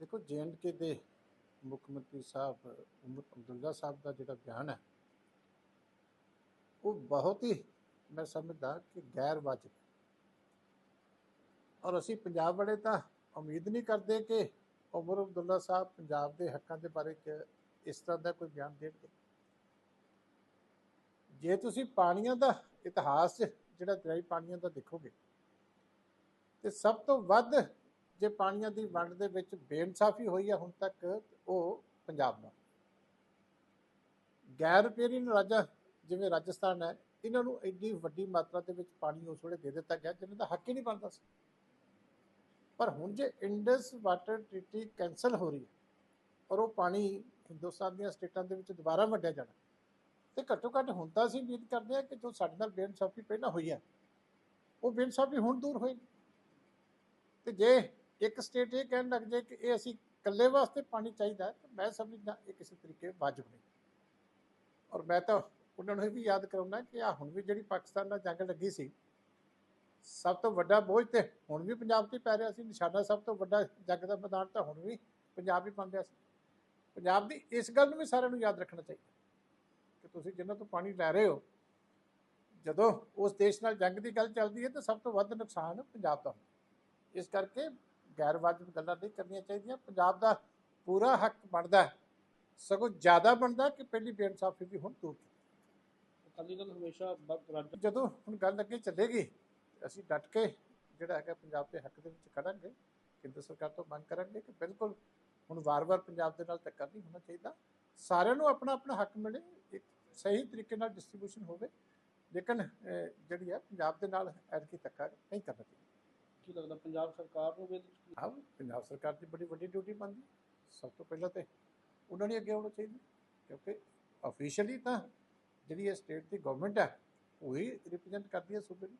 ਦੇਖੋ ਕੇ ਦੇ ਮੁੱਖ ਮੰਤਰੀ ਸਾਹਿਬ, ਉਮਰ ਅਬਦੁੱਲਾ ਸਾਹਿਬ ਦਾ ਜਿਹੜਾ ਬਿਆਨ ਹੈ, ਉਹ ਬਹੁਤ ਹੀ ਮੈਂ ਸਮਝਦਾ ਕਿ ਗੈਰ ਵਾਜਬ ਔਰ ਅਸੀਂ ਪੰਜਾਬ ਵਾਲੇ ਤਾਂ ਉਮੀਦ ਨਹੀਂ ਕਰਦੇ ਕਿ ਉਮਰ ਅਬਦੁੱਲਾ ਸਾਹਿਬ ਪੰਜਾਬ ਦੇ ਹੱਕਾਂ ਦੇ ਬਾਰੇ ਚ ਇਸ ਤਰ੍ਹਾਂ ਦਾ ਕੋਈ ਬਿਆਨ ਦੇਣਗੇ। ਜੇ ਤੁਸੀਂ ਪਾਣੀਆਂ ਦਾ ਇਤਿਹਾਸ, ਜਿਹੜਾ ਦਰਿਆਈ ਪਾਣੀਆਂ ਦਾ ਦੇਖੋਗੇ, ਤੇ ਸਭ ਤੋਂ ਵੱਧ ਜੇ ਪਾਣੀਆਂ ਦੀ ਵੰਡ ਦੇ ਵਿੱਚ ਬੇਇਨਸਾਫੀ ਹੋਈ ਹੈ ਹੁਣ ਤੱਕ, ਉਹ ਪੰਜਾਬ ਦਾ ਗੈਰ ਰਪੇਰੀਨ ਰਾਜਾ ਜਿਵੇਂ ਰਾਜਸਥਾਨ ਹੈ, ਇਹਨਾਂ ਨੂੰ ਇੰਨੀ ਵੱਡੀ ਮਾਤਰਾ ਦੇ ਵਿੱਚ ਪਾਣੀ ਉਸ ਵੇਲੇ ਦੇ ਦਿੱਤਾ ਗਿਆ ਜਿਹਨਾਂ ਦਾ ਹੱਕ ਹੀ ਨਹੀਂ ਬਣਦਾ ਸੀ। ਪਰ ਹੁਣ ਜੇ ਇੰਡਸ ਵਾਟਰ ਟ੍ਰੀਟੀ ਕੈਨਸਲ ਹੋ ਰਹੀ ਹੈ ਔਰ ਉਹ ਪਾਣੀ ਹਿੰਦੁਸਤਾਨ ਦੀਆਂ ਸਟੇਟਾਂ ਦੇ ਵਿੱਚ ਦੁਬਾਰਾ ਵੰਡਿਆ ਜਾਣਾ, ਤੇ ਘੱਟੋ ਘੱਟ ਹੁਣ ਤਾਂ ਅਸੀਂ ਉਮੀਦ ਕਰਦੇ ਹਾਂ ਕਿ ਜੋ ਸਾਡੇ ਨਾਲ ਬੇਇਨਸਾਫੀ ਪਹਿਲਾਂ ਹੋਈ ਹੈ, ਉਹ ਬੇਇਨਸਾਫੀ ਹੁਣ ਦੂਰ ਹੋਏਗੀ। ਤੇ ਜੇ ਇੱਕ ਸਟੇਟ ਇਹ ਕਹਿਣ ਲੱਗ ਜਾਏ ਕਿ ਇਹ ਅਸੀਂ ਇਕੱਲੇ ਵਾਸਤੇ ਪਾਣੀ ਚਾਹੀਦਾ ਤਾਂ ਮੈਂ ਸਮਝਦਾ ਇਹ ਕਿਸੇ ਤਰੀਕੇ ਵਾਜਬ ਨਹੀਂ। ਔਰ ਮੈਂ ਤਾਂ ਉਹਨਾਂ ਨੂੰ ਇਹ ਵੀ ਯਾਦ ਕਰਾਉਣਾ ਕਿ ਆ ਹੁਣ ਵੀ ਜਿਹੜੀ ਪਾਕਿਸਤਾਨ ਨਾਲ ਜੰਗ ਲੱਗੀ ਸੀ, ਸਭ ਤੋਂ ਵੱਡਾ ਬੋਝ ਤੇ ਹੁਣ ਵੀ ਪੰਜਾਬ ਤੇ ਪੈ ਰਿਹਾ ਸੀ, ਨਿਸ਼ਾਨਾ ਸਭ ਤੋਂ ਵੱਡਾ ਜੰਗ ਦਾ ਮੈਦਾਨ ਤਾਂ ਹੁਣ ਵੀ ਪੰਜਾਬ ਹੀ ਬਣ ਰਿਹਾ ਸੀ। ਪੰਜਾਬ ਦੀ ਇਸ ਗੱਲ ਨੂੰ ਵੀ ਸਾਰਿਆਂ ਨੂੰ ਯਾਦ ਰੱਖਣਾ ਚਾਹੀਦਾ ਕਿ ਤੁਸੀਂ ਜਿੰਨਾਂ ਤੋਂ ਪਾਣੀ ਲੈ ਰਹੇ ਹੋ, ਜਦੋਂ ਉਸ ਦੇਸ਼ ਨਾਲ ਜੰਗ ਦੀ ਗੱਲ ਚੱਲਦੀ ਹੈ ਤਾਂ ਸਭ ਤੋਂ ਵੱਧ ਨੁਕਸਾਨ ਪੰਜਾਬ ਦਾ ਹੁੰਦਾ। ਇਸ ਕਰਕੇ ਗੈਰ ਵਾਜਬ ਗੱਲਾਂ ਨਹੀਂ ਕਰਨੀਆਂ ਚਾਹੀਦੀਆਂ। ਪੰਜਾਬ ਦਾ ਪੂਰਾ ਹੱਕ ਬਣਦਾ ਹੈ। ਸਗੋਂ ਜ਼ਿਆਦਾ ਬਣਦਾ ਕਿ ਪਹਿਲੀ ਬੇਇਨਸਾਫੀ ਵੀ ਹੁਣ ਦੂਰ ਅਕਾਲੀ ਦਲ ਹਮੇਸ਼ਾ ਜਦੋਂ ਹੁਣ ਗੱਲ ਅੱਗੇ ਚੱਲੇਗੀ ਅਸੀਂ ਡਟ ਕੇ ਜਿਹੜਾ ਹੈਗਾ ਪੰਜਾਬ ਦੇ ਹੱਕ ਦੇ ਵਿੱਚ ਖੜਾਂਗੇ। ਕੇਂਦਰ ਸਰਕਾਰ ਤੋਂ ਮੰਗ ਕਰਾਂਗੇ ਕਿ ਬਿਲਕੁਲ ਹੁਣ ਵਾਰ-ਵਾਰ ਪੰਜਾਬ ਦੇ ਨਾਲ ਧੱਕਾ ਨਹੀਂ ਹੋਣਾ ਚਾਹੀਦਾ। ਸਾਰਿਆਂ ਨੂੰ ਆਪਣਾ ਆਪਣਾ ਹੱਕ ਮਿਲੇ ਇੱਕ ਸਹੀ ਤਰੀਕੇ ਨਾਲ ਡਿਸਟ੍ਰੀਬਿਊਸ਼ਨ ਹੋਵੇ। ਲੇਕਿਨ ਜਿਹੜੀ ਹੈ ਪੰਜਾਬ ਦੇ ਨਾਲ ਐਤਕੀ ਧੱਕਾ ਨਹੀਂ ਕਰਨਾ ਚਾਹੀਦਾ। ਕੀ ਲੱਗਦਾ ਪੰਜਾਬ ਸਰਕਾਰ ਨੂੰ ਵੀ ਇਹਦੇ 'ਚ ਹਾਂ ਪੰਜਾਬ ਸਰਕਾਰ ਦੀ ਬੜੀ ਵੱਡੀ ਡਿਊਟੀ ਬਣਦੀ ਸਭ ਤੋਂ ਪਹਿਲਾਂ ਤੇ ਉਹਨਾਂ ਨੇ ਅੱਗੇ ਆਉਣਾ ਚਾਹੀਦਾ, ਕਿਉਂਕਿ ਅਫੀਸ਼ੀਅਲੀ ਤਾਂ ਜਿਹੜੀ ਇਹ ਸਟੇਟ ਦੀ ਗਵਰਨਮੈਂਟ ਹੈ, ਉਹੀ ਰਿਪਰੈਜ਼ੈਂਟ ਕਰਦੀ ਹੈ ਸੂਬੇ ਨੂੰ।